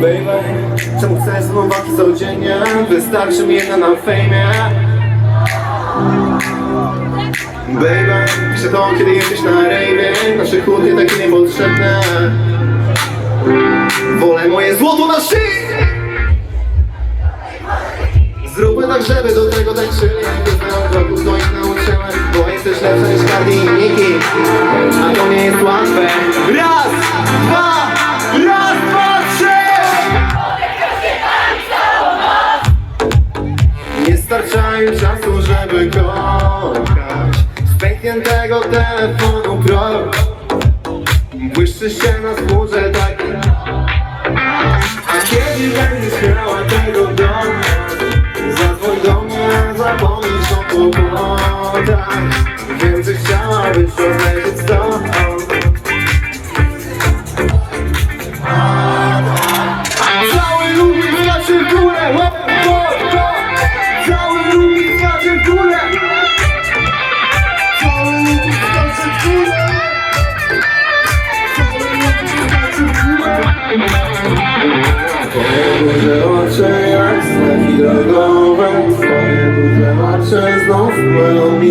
Baby, czemu chcesz walki codziennie? Wystarczy mi jedna na fejmie. Baby, piszę to kiedy jesteś na rejwie Nasze chłopie takie niepotrzebne. Wolę moje złoto na szyi! Zróbmy tak, żeby do tego tańczyli Nie starcza im czasu, żeby kochać. Z pękniętego telefonu krok. Błyszczy się na skórze taki A kiedy będziesz miała tego domu Zadzwoń do mnie, zapomnisz o kłopotach drogowe Twoje duże oczy znów płyną mi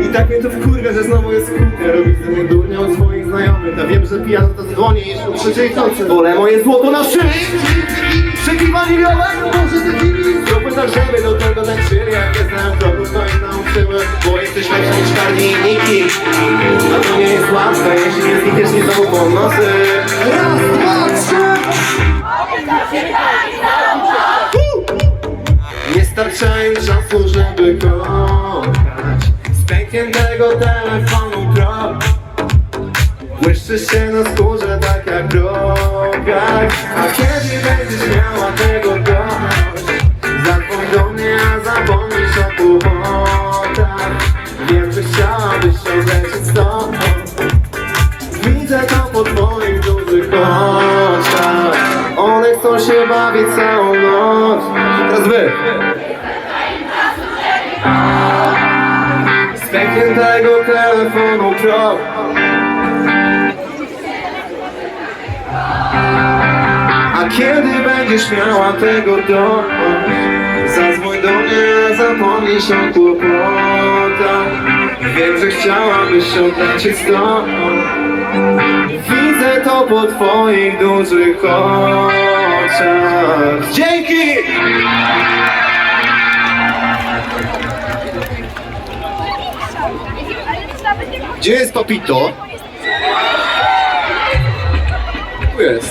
i tak mnie to wkurwia, że znowu jest kłótnia. Robisz ze mnie durnia od swoich znajomych. A wiem, że pijany to dzwonisz o trzeciej w nocy Wolę moje złoto na szyi Przekiwanie miowe, może ty kimi Zróbmy tak, żeby do tego tańczyli Jak nie znam kroków, to ich nauczymy Bo jesteś lepsza niż Cardi i Nicki A to nie jest łatwe, jeśli nie znikniesz mi znowu pomocy Raz, dwa, trzy. Nie starcza im czasu, żeby kochać. Z pękniętego telefonu krok Błyszczy się na skórze tak jak rokach A kiedy będziesz miała tego dość Chcą się bawić całą noc. Teraz wy. Z pękniętego telefonu krok. A kiedy będziesz miała tego dość? Zadzwoń do mnie, zapomnisz o kłopotach. Wiem, że chciałabyś odlecieć stąd. Widzę to po twoich dużych oczach Dzięki! Gdzie jest Papito? Tu jest.